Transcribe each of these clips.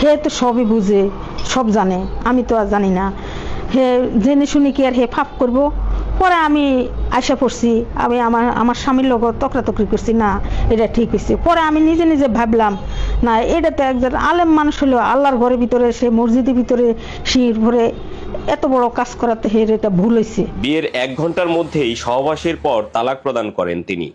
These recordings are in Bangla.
হে তো সবই বুঝে, সব জানে, আমি তো আর জানি না। হে, জেনে শুনি কি আর হে ফাপ করব? পরে আমি আশা পড়ছি, আমি আমার আমার স্বামীর লগত তকরাতকরি করছি, না, এটা ঠিক হয়েছে পরে আমি নিজে নিজে ভাবলাম, না, এটা তো একজন আলেম মানুষ হলেও আল্লাহর ঘরের ভিতরে, সে মসজিদের ভিতরে, শির ভরে এত বড় কাজ করাতে হের এটা ভুল হয়েছে বিয়ের এক ঘণ্টার মধ্যেই সহবাসের পর তালাক প্রদান করেন তিনি।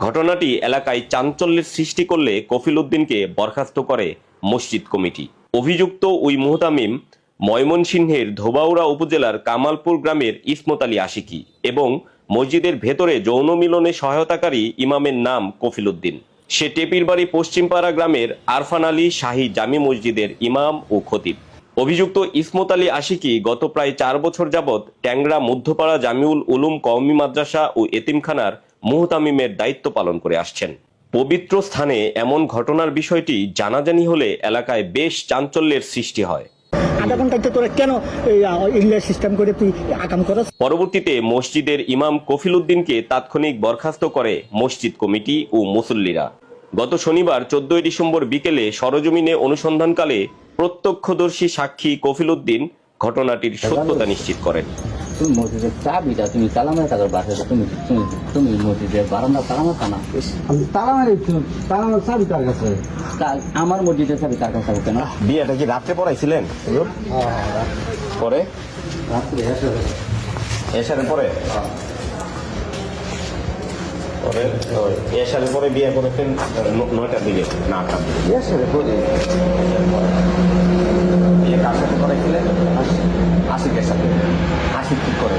ঘটনাটি এলাকায় চাঞ্চল্যের সৃষ্টি করলে কফিল উদ্দিনকে বরখাস্ত করে মসজিদ কমিটি। অভিযুক্ত ওই মুহতামিম ময়মনসিংহের ধোবাউড়া উপজেলার কামালপুর গ্রামের ইসমত আলী আশিকি এবং মসজিদের ভেতরে যৌন মিলনে সহায়তাকারী ইমামের নাম কফিল উদ্দিন। সে টেপির বাড়ি পশ্চিমপাড়া গ্রামের আরফান আলী শাহী জামি মসজিদের ইমাম ও খতিব। অভিযুক্ত ইসমত আলী আশিকি গত প্রায় চার বছর যাবৎ ট্যাংরা, মধ্যপাড়া, জামিউল উলুম কওমি মাদ্রাসা ও এতিমখানার মুহতামিমের দায়িত্ব পালন করে আসছেন। পবিত্র স্থানে এমন ঘটনার বিষয়টি জানাজানি হলে এলাকায় বেশ চাঞ্চল্যের সৃষ্টি হয়। আধা ঘন্টাতে তোরা কেন ইংলিশ সিস্টেম করে তুই আকাম করস? পরবর্তীতে মসজিদের ইমাম কফিল উদ্দিনকে তাৎক্ষণিক বরখাস্ত করে মসজিদ কমিটি ও মুসল্লিরা। গত শনিবার চোদ্দই ডিসেম্বর বিকেলে সরজমিনে অনুসন্ধানকালে প্রত্যক্ষদর্শী সাক্ষী কফিল উদ্দিন ঘটনাটির সত্যতা নিশ্চিত করেন। তুমি মসজিদের চাবিটা তুমি তালা মেরে থাকার বাসাটা তুমি তুমি তুমি মসজিদের বারান্দা তালা মারতা না আমি তালা মারি তালা মারি চাবি তার কাছে? আমার মসজিদের চাবি তার কাছে থাকবে না বিয়েটা কি রাত্রে পড়াইছিলেন? পরে? রাত্রে এসে এসারের পরে? পরে ওই এসারের পরে বিয়ে করেছেন নয়টার দিকে না আটটার দিকে। বিয়ে কার সাথে করাইছিলেন আশিকের সাথে আশিক কি করে?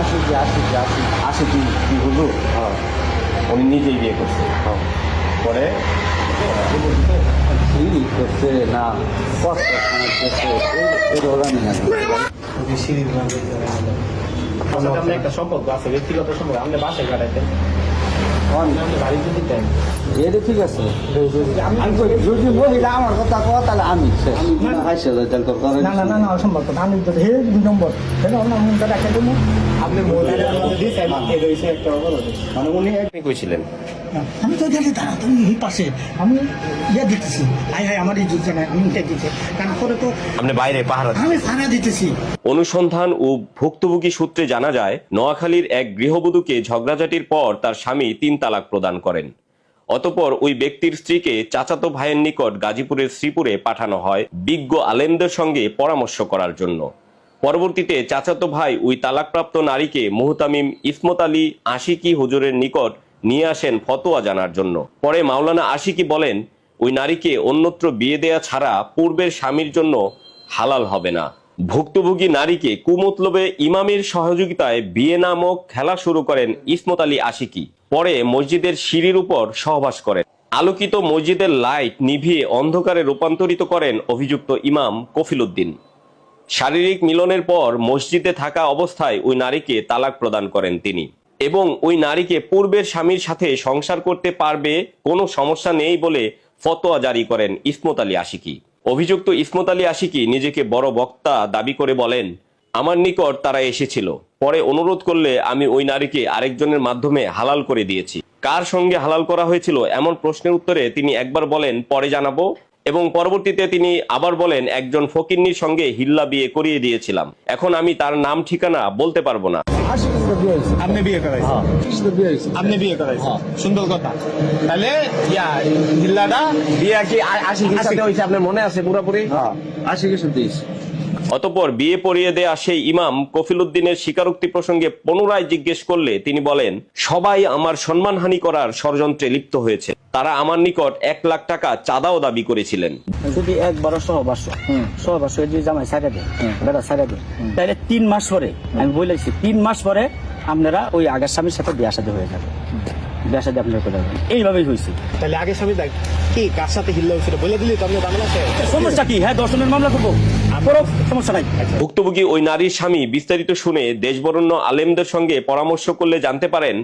আসি যে আসি কি আসি আশিক কি কি হুজুর উনি নিজেই বিয়ে করছে। হ্যাঁ। পরে? কি করছে না কষ্ট করছে এটা ওরা আপনার একটা সম্পর্ক আছে ব্যক্তিগত সম্পর্ক বাসায় আপনি বাড়িতে দিতেন এটা ঠিক আছে আমি যদি মহিলা আমার কথা কয় তাহলে আমি শেষ। হাসে যায় তোর করে না না না না অসম্ভব কথা। আমি হে দুই নম্বর। হে অন্য মনটা রাখা দেবো? আপনি অপরাধ মানে উনি কইছিলেন আমি তো গেলে দাঁড়া তুমি পাশে আমি ইয়ে দিতেছি। হাই হাই আমার এই যুদ্ধ জানাই আমি এটা দিতে। কারণ পরে তো আপনি বাইরে পাহারা আমি সারা দিতেছি। অনুসন্ধান ও ভুক্তভোগী সূত্রে জানা যায় নোয়াখালীর এক গৃহবধূকে ঝগড়াঝাটির পর তার স্বামী তিন তালাক প্রদান করেন। অতপর ওই ব্যক্তির স্ত্রীকে চাচাতো ভাইয়ের নিকট গাজীপুরের শ্রীপুরে পাঠানো হয় বিজ্ঞ আলেমদের সঙ্গে পরামর্শ করার জন্য। পরবর্তীতে চাচাতো ভাই ওই তালাকপ্রাপ্ত নারীকে মুহতামিম ইসমত আলী আশিকি হুজুরের নিকট নিয়ে আসেন ফতোয়া জানার জন্য। পরে মাওলানা আশিকি বলেন, ওই নারীকে অন্যত্র বিয়ে দেয়া ছাড়া পূর্বের স্বামীর জন্য হালাল হবে না। ভুক্তভোগী নারীকে কুমতলবে ইমামের সহযোগিতায় বিয়ে নামক খেলা শুরু করেন ইসমত আলী আশিকি। পরে মসজিদের সিঁড়ির উপর সহবাস করেন। আলোকিত মসজিদের লাইট নিভিয়ে অন্ধকারে রূপান্তরিত করেন অভিযুক্ত ইমাম কফিল উদ্দিন শারীরিক মিলনের পর মসজিদে থাকা অবস্থায় ওই নারীকে তালাক প্রদান করেন তিনি। এবং ওই নারীকে পূর্বের স্বামীর সাথে সংসার করতে পারবে কোনো সমস্যা নেই বলে ফতোয়া জারি করেন ইসমত আলী আশিকি। অভিযুক্ত ইসমত আলী আশিকি নিজেকে বড় বক্তা দাবি করে বলেন, আমার নিকট তারা এসেছিল। পরে অনুরোধ করলে আমি ওই নারীকে আরেকজনের মাধ্যমে হালাল করে দিয়েছি। কার সঙ্গে হালাল করা হয়েছিল এমন প্রশ্নের উত্তরে তিনি একবার বলেন, পরে জানাব। এবং পরবর্তীতে তিনি আবার বলেন, একজন ফকিন্নির সঙ্গে হিল্লা বিয়ে করিয়ে দিয়েছিলাম। এখন আমি তার নাম ঠিকানা বলতে পারব না। আপনি বিয়ে করাইছেন? হয়েছে। আপনি বিয়ে করাইছেন। সুন্দর কথা। তাহলে ইয়া জিল্লাটা বিয়ে কি আশিকের সাথে হয়েছে? আপনার মনে আছে পুরোপুরি? আশি কিশোর কিছু দিয়েছে অতপর বিয়ে পড়িয়ে দেয়া সেই ইমাম কফিল উদ্দিনের স্বীকারোক্তি প্রসঙ্গে পুনরায় জিজ্ঞেস করলে তিনি বলেন সবাই আমার সম্মানহানি করার ষড়যন্ত্রে লিপ্ত হয়েছে। তারা আমার নিকট এক লাখ টাকা চাঁদাও দাবি করেছিলেন। যদি একবার সহবাস সহবাস যদি জামাই দেয় বেড়া দেয় তাহলে তিন মাস পরে আমি বলেছি তিন মাস পরে আপনারা ওই আগের স্বামীর সাথে বিয়ে সাথে হয়ে যাবে। দিয়ে আপনার করে দেবেন এইভাবেই হয়েছে। তাহলে আগে স্বামী দেখ কি? কার সাথে হিল্লা হয়েছিল বলে দিলি তো আপনি সমস্যা কি? হ্যাঁ দর্শনের মামলা করব। ভুক্তভোগী ওই নারীর স্বামী বিস্তারিত শুনে দেশবরণ্য আলেমদের সঙ্গে পরামর্শ করলে জানতে পারেন,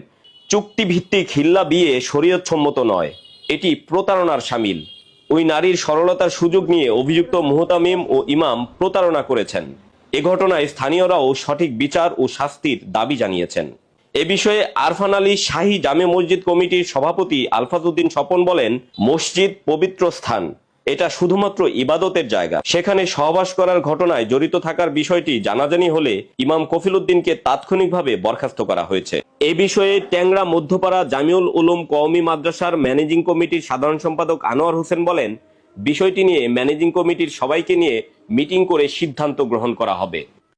চুক্তিভিত্তিক হিল্লা বিয়ে শরীয়তসম্মত নয়, এটি প্রতারণার সামিল। ওই নারীর সরলতার সুযোগ নিয়ে অভিযুক্ত মুহতামিম ও ইমাম প্রতারণা করেছেন। এ ঘটনায় স্থানীয়রাও সঠিক বিচার ও শাস্তির দাবি জানিয়েছেন। এ বিষয়ে আরফান আলী শাহী জামে মসজিদ কমিটির সভাপতি আলফাজউদ্দিন স্বপন বলেন, মসজিদ পবিত্র স্থান। এটা শুধুমাত্র ইবাদতের জায়গা। সেখানে সহবাস করার ঘটনায় জড়িত থাকার বিষয়টি জানাজানি হলে ইমাম কফিল উদ্দিনকে তাৎক্ষণিকভাবে বরখাস্ত করা হয়েছে। এ বিষয়ে ট্যাংরা মধ্যপাড়া জামিউল উলুম কওমি মাদ্রাসার ম্যানেজিং কমিটির সাধারণ সম্পাদক আনোয়ার হোসেন বলেন, বিষয়টি নিয়ে ম্যানেজিং কমিটির সবাইকে নিয়ে মিটিং করে সিদ্ধান্ত গ্রহণ করা হবে।